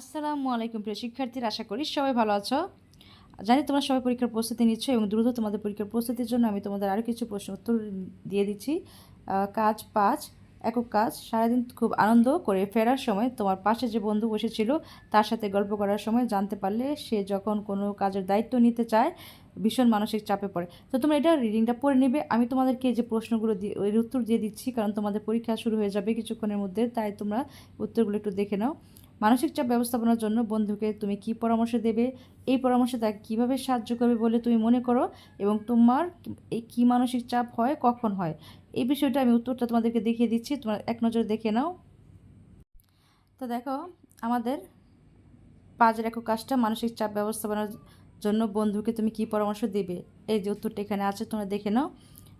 আসসালামু আলাইকুম প্রিয় শিক্ষার্থীরা, আশা করি সবাই ভালো আছো। জানি তোমরা সবাই পরীক্ষার প্রস্তুতি নিচ্ছ এবং দ্রুত তোমাদের পরীক্ষার প্রস্তুতির জন্য আমি তোমাদের আরও কিছু প্রশ্ন উত্তর দিয়ে দিচ্ছি। কাজ পাঁচ, একক কাজ, সারাদিন খুব আনন্দ করে ফেরার সময় তোমার পাশে যে বন্ধু বসেছিল, তার সাথে গল্প করার সময় জানতে পারলে সে যখন কোনো কাজের দায়িত্ব নিতে চায়, ভীষণ মানসিক চাপে পড়ে। তো তোমরা এটা রিডিংটা পড়ে নেবে। আমি তোমাদেরকে যে প্রশ্নগুলো দিয়ে উত্তর দিয়ে দিচ্ছি, কারণ তোমাদের পরীক্ষা শুরু হয়ে যাবে কিছুক্ষণের মধ্যে, তাই তোমরা উত্তরগুলো একটু দেখে নাও। মানসিক চাপ ব্যবস্থাপনার জন্য বন্ধুকে তুমি কি পরামর্শ দেবে? এই পরামর্শ তাকে কীভাবে সাহায্য করবে বলে তুমি মনে করো? এবং তোমার এই কী মানসিক চাপ হয়, কখন হয়? এই বিষয়টা আমি উত্তরটা তোমাদেরকে দেখিয়ে দিচ্ছি। তোমার এক নজরে দেখে নাও। তো দেখো, আমাদের পাঁচের একক কাজটা মানসিক চাপ ব্যবস্থাপনার জন্য বন্ধুকে তুমি কি পরামর্শ দেবে? এই যে উত্তরটা এখানে আছে, তোমরা দেখে নাও।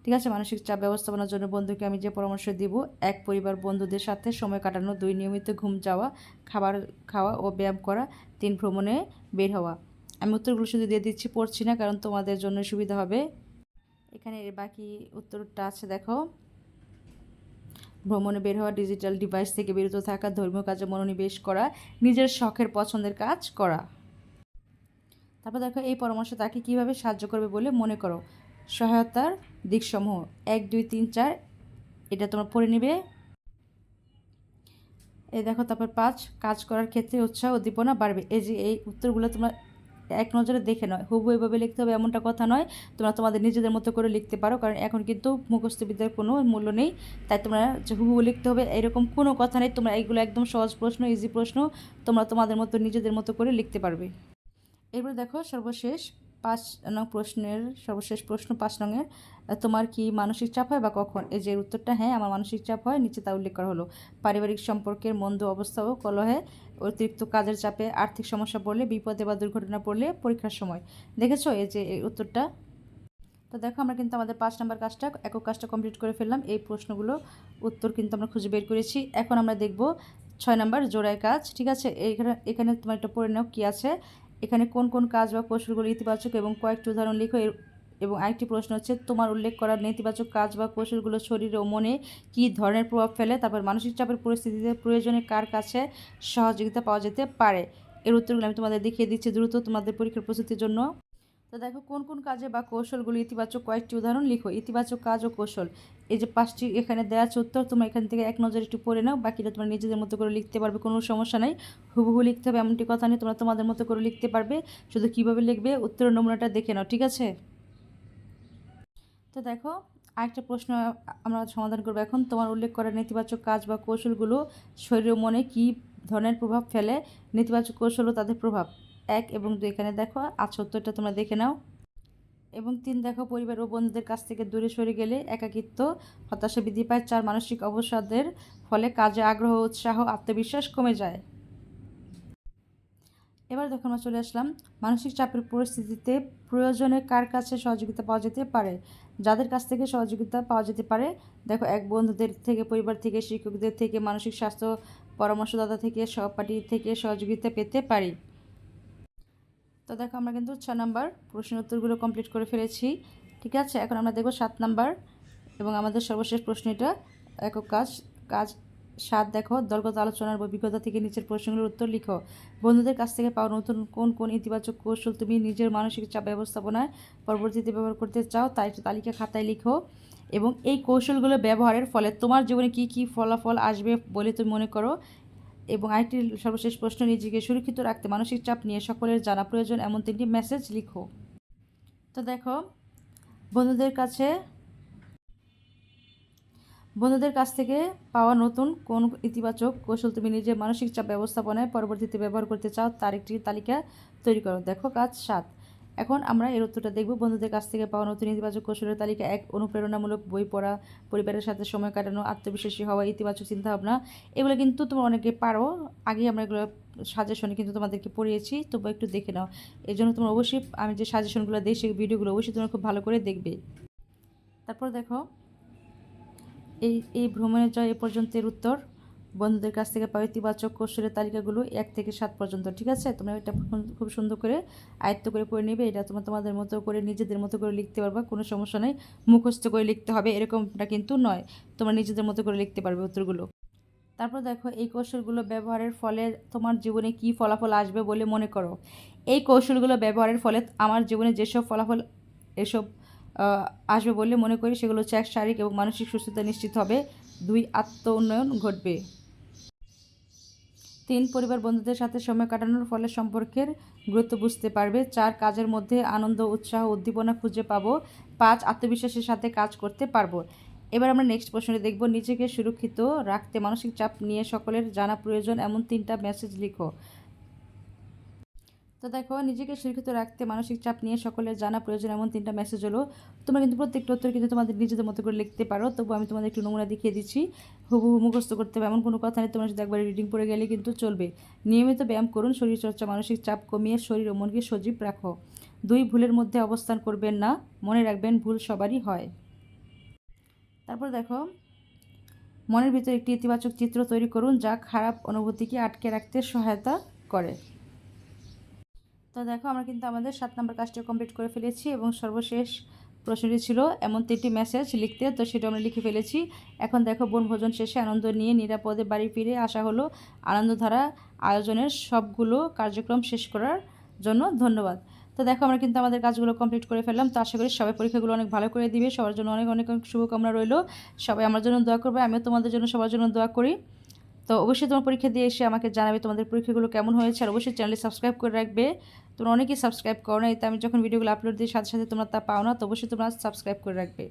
ঠিক আছে? মানসিক চাপ ব্যবস্থাপনার জন্য বন্ধুকে আমি যে পরামর্শ দিব, এক পরিবার বন্ধুদের সাথে সময় কাটানো, দুই নিয়মিত ঘুম যাওয়া, খাবার খাওয়া ও ব্যায়াম করা, তিন ভ্রমণে বের হওয়া। আমি উত্তরগুলো শুধু দিয়ে দিচ্ছি, পড়ছি না, কারণ তোমাদের জন্য সুবিধা হবে। এখানে বাকি উত্তরটা আছে, দেখো। ভ্রমণে বের হওয়া, ডিজিটাল ডিভাইস থেকে বিরত থাকা, ধর্মীয় কাজে মনোনিবেশ করা, নিজের শখের পছন্দের কাজ করা। তারপর দেখো, এই পরামর্শ তাকে কীভাবে সাহায্য করবে বলে মনে করো। সহায়তার দিকসমূহ। এক, দুই, তিন, চার, এটা তোমরা পড়ে নেবে। এই দেখো, তারপর পাঁচ, কাজ করার ক্ষেত্রে উৎসাহ উদ্দীপনা বাড়বে। এই যে এই উত্তরগুলো তোমরা এক নজরে দেখে নয় হুবু এভাবে লিখতে হবে এমনটা কথা নয়, তোমরা তোমাদের নিজেদের মতো করে লিখতে পারো, কারণ এখন কিন্তু মুখস্থ বিদ্যার কোনো মূল্য নেই। তাই তোমরা যে হুবহু লিখতে হবে, এরকম কোনো কথা নেই। তোমরা এইগুলো একদম সহজ প্রশ্ন ইজি প্রশ্ন তোমরা তোমাদের মতো, নিজেদের মতো করে লিখতে পারবে। এরপর দেখো, সর্বশেষ পাঁচ নং প্রশ্নের সর্বশেষ প্রশ্ন পাঁচ নংয়ের তোমার কি মানসিক চাপ হয় বা কখন? এই যে উত্তরটা হ্যাঁ আমার মানসিক চাপ হয়, নিচে তা উল্লেখ করা হলো। পারিবারিক সম্পর্কের মন্দ অবস্থা ও কলহে অতিরিক্ত কাজের চাপে আর্থিক সমস্যা পড়লে, বিপদে বা দুর্ঘটনা পড়লে পরীক্ষার সময়। দেখেছ এই যে এই উত্তরটা? তো দেখো, আমরা কিন্তু আমাদের পাঁচ নাম্বার কাজটা, একক কাজটা কমপ্লিট করে ফেললাম। এই প্রশ্নগুলো উত্তর কিন্তু আমরা খুঁজে বের করেছি। এখন আমরা দেখব ছয় নাম্বার জোড়ায় কাজ, ঠিক আছে? এইখানে, এখানে তোমার একটা নাও কী আছে। এখানে কোন কোন কাজ বা কৌশলগুলো ইতিবাচক এবং কয়েকটি উদাহরণ লিখো। এবং আরেকটি প্রশ্ন হচ্ছে, তোমার উল্লেখ করা নেতিবাচক কাজ বা কৌশলগুলো শরীর ও মনে কী ধরনের প্রভাব ফেলে? তারপর মানসিক চাপের পরিস্থিতিতে প্রয়োজনে কার কাছে সহযোগিতা পাওয়া যেতে পারে? এর উত্তরগুলো আমি তোমাদের দেখিয়ে দিচ্ছি দ্রুত তোমাদের পরীক্ষার প্রস্তুতির জন্য। তো দেখো কোন কোন কাজে বা কৌশলগুলি ইতিবাচক কয়েকটি উদাহরণ লিখো। ইতিবাচক কাজ ও কৌশল। এই যে পাঁচটি এখানে দেওয়া আছে উত্তর, তোমরা এখান থেকে এক নজরে একটু পড়ে নাও, বাকিটা তোমরা নিজেদের মতো করে লিখতে পারবে, কোনো সমস্যা নাই। হুবহু লিখতে হবে, এমনটি কথা নেই, তোমরা তোমাদের মতো করে লিখতে পারবে। শুধু কীভাবে লিখবে উত্তরের নমুনাটা দেখে নাও, ঠিক আছে? তো দেখো, আরেকটা প্রশ্ন আমরা সমাধান করব এখন। তোমার উল্লেখ করা নেতিবাচক কাজ বা কৌশলগুলো শরীর মনে কী ধরনের প্রভাব ফেলে? নেতিবাচক কৌশল ও তাদের প্রভাব। এক এবং দুই। এখানে দেখো আচ্ছা উত্তরটা তোমরা দেখে নাও। এবং তিন, দেখো, পরিবার ও বন্ধুদের কাছ থেকে দূরে সরে গেলে একাকিত্ব, হতাশা বৃদ্ধি পায়, চার, মানসিক অবসাদের ফলে কাজে আগ্রহ, উৎসাহ, আত্মবিশ্বাস কমে যায়। এবার দেখো, আমরা চলে আসলাম, মানসিক চাপের পরিস্থিতিতে প্রয়োজনে কার কাছে সহযোগিতা পাওয়া যেতে পারে? যাদের কাছ থেকে সহযোগিতা পাওয়া যেতে পারে, দেখো, এক বন্ধুদের থেকে, পরিবার থেকে, শিক্ষকদের থেকে, মানসিক স্বাস্থ্য পরামর্শদাতা থেকে সহপাঠী থেকে সহযোগিতা পেতে পারি। তো দেখো আমরা কিন্তু ছ নম্বর প্রশ্নের উত্তরগুলো কমপ্লিট করে ফেলেছি। ঠিক আছে? এখন আমরা দেখব সাত নাম্বার এবং আমাদের সর্বশেষ প্রশ্ন এটা। একক কাজ কাজ সাত দেখো, দলগত আলোচনার অভিজ্ঞতা থেকে নিচের প্রশ্নগুলোর উত্তর লিখো। বন্ধুদের কাছ থেকে পাওয়া নতুন কোন কোন ইতিবাচক কৌশল তুমি নিজের মানসিক চাপ ব্যবস্থাপনায় পরবর্তীতে ব্যবহার করতে চাও তাই তালিকা খাতায় লিখো এবং এই কৌশলগুলো ব্যবহারের ফলে তোমার জীবনে কী কী ফলাফল আসবে বলে তুমি মনে করো এবং আরেকটি সর্বশেষ প্রশ্ন, নিজেকে সুরক্ষিত রাখতে মানসিক চাপ নিয়ে সকলের জানা প্রয়োজন এমন তিনটি মেসেজ লিখো। তো দেখো, বন্ধুদের কাছে, বন্ধুদের কাছ থেকে পাওয়া নতুন কোন ইতিবাচক কৌশল তুমি নিজের মানসিক চাপ ব্যবস্থাপনায় পরবর্তীতে ব্যবহার করতে চাও, তার একটি তালিকা তৈরি করো। দেখো, কাজ সাত। এখন আমরা এর উত্তরটা দেখব। বন্ধুদের কাছ থেকে পাওয়া নতুন ইতিবাচক কৌশলের তালিকা এক, অনুপ্রেরণামূলক বই পড়া, পরিবারের সাথে সময় কাটানো, আত্মবিশ্বাসী হওয়া, ইতিবাচক চিন্তাভাবনা, এগুলো কিন্তু তোমরা অনেকে পারো। আগেই আমরা এগুলো সাজেশনে কিন্তু তোমাদেরকে পড়িয়েছি। তবু একটু দেখে নাও। এই জন্য তোমরা অবশ্যই আমি যে সাজেশনগুলো দিই, সেই ভিডিওগুলো অবশ্যই তোমরা খুব ভালো করে দেখবে। তারপর দেখো, এই এই ভ্রমণের জয় এ পর্যন্তের উত্তর। বন্ধুদের কাছ থেকে পাওয়া ইতিবাচক কৌশলের তালিকাগুলো এক থেকে সাত পর্যন্ত, ঠিক আছে? তোমরা এটা খুব- খুব সুন্দর করে আয়ত্ত করে পড়ে নেবে। এটা তোমরা তোমাদের মতো করে, নিজেদের মতো করে লিখতে পারবা, কোনো সমস্যা নেই। মুখস্থ করে লিখতে হবে, এরকমটা কিন্তু নয়। তোমরা নিজেদের মতো করে লিখতে পারবে উত্তরগুলো। তারপর দেখো, এই কৌশলগুলো ব্যবহারের ফলে তোমার জীবনে কি ফলাফল আসবে বলে মনে করো? এই কৌশলগুলো ব্যবহারের ফলে আমার জীবনে যেসব ফলাফল, এসব আসবে বলে মনে করি, সেগুলো হচ্ছে এক শারীরিক এবং মানসিক সুস্থতা নিশ্চিত হবে। দুই আত্ম উন্নয়ন ঘটবে। তিন পরিবার বন্ধুদের সাথে সময় কাটানোর ফলে সম্পর্কের গুরুত্ব বুঝতে পারবে। চার কাজের মধ্যে আনন্দ, উৎসাহ, উদ্দীপনা খুঁজে পাবো। পাঁচ, আত্মবিশ্বাসের সাথে কাজ করতে পারব। এবার আমরা নেক্সট প্রশ্নে দেখব। নিজেকে সুরক্ষিত রাখতে মানসিক চাপ নিয়ে সকলের জানা প্রয়োজন। এমন তিনটা মেসেজ লিখো। তো দেখো, নিজেকে সুরক্ষিত রাখতে মানসিক চাপ নিয়ে সকলের জানা প্রয়োজন, এমন তিনটা মেসেজ হলো। তোমরা কিন্তু প্রত্যেকটা উত্তর কিন্তু তোমাদের নিজেদের মতো করে লিখতে পারো। তবু আমি তোমাদের একটু নমুনা দেখিয়ে দিচ্ছি। হুবহু মুখস্থ করতে হবে, এমন কোনো কথা নেই। তোমরা যদি একবার রিডিং পড়ে গেলে কিন্তু চলবে। নিয়মিত ব্যায়াম করুন শরীরচর্চা মানসিক চাপ কমিয়ে শরীর ও মনকে সজীব রাখো। দুই, ভুলের মধ্যে অবস্থান করবেন না। মনে রাখবেন ভুল সবারই হয়। তারপর দেখো, মনের ভিতরে একটি ইতিবাচক চিত্র তৈরি করুন, যা খারাপ অনুভূতিকে আটকে রাখতে সহায়তা করে। তো দেখো, আমরা কিন্তু আমাদের সাত নম্বর কাজটি কমপ্লিট করে ফেলেছি এবং সর্বশেষ প্রশ্নটি ছিল, এমন তিনটি মেসেজ লিখতে, তো সেটা আমরা লিখে ফেলেছি। এখন দেখো, বনভোজন শেষে আনন্দ নিয়ে নিরাপদে বাড়ি ফিরে আসা হলো। আনন্দধারা আয়োজনের সবগুলো কার্যক্রম শেষ করার জন্য ধন্যবাদ। তো দেখো, আমরা কিন্তু আমাদের কাজগুলো কমপ্লিট করে ফেললাম। তো আশা করি সবাই পরীক্ষাগুলো অনেক ভালো করে দিবে। সবার জন্য অনেক অনেক অনেক শুভকামনা রইল। সবাই আমার জন্য দোয়া করবে, আমিও তোমাদের জন্য সবার জন্য দোয়া করি। তো অবশ্যই তোমার পরীক্ষা দিয়ে এসে আমাকে জানাবে তোমাদের পরীক্ষাগুলো কেমন হয়েছে, আর অবশ্যই চ্যানেলে সাবস্ক্রাইব করে রাখবে। তোমরা অনেকেই সাবস্ক্রাইব করো না এতে আমি যখন ভিডিওগুলো আপলোড দিই, সাথে সাথে তোমরা তা পাও না, তো অবশ্যই তোমরা সাবস্ক্রাইব করে রাখবে।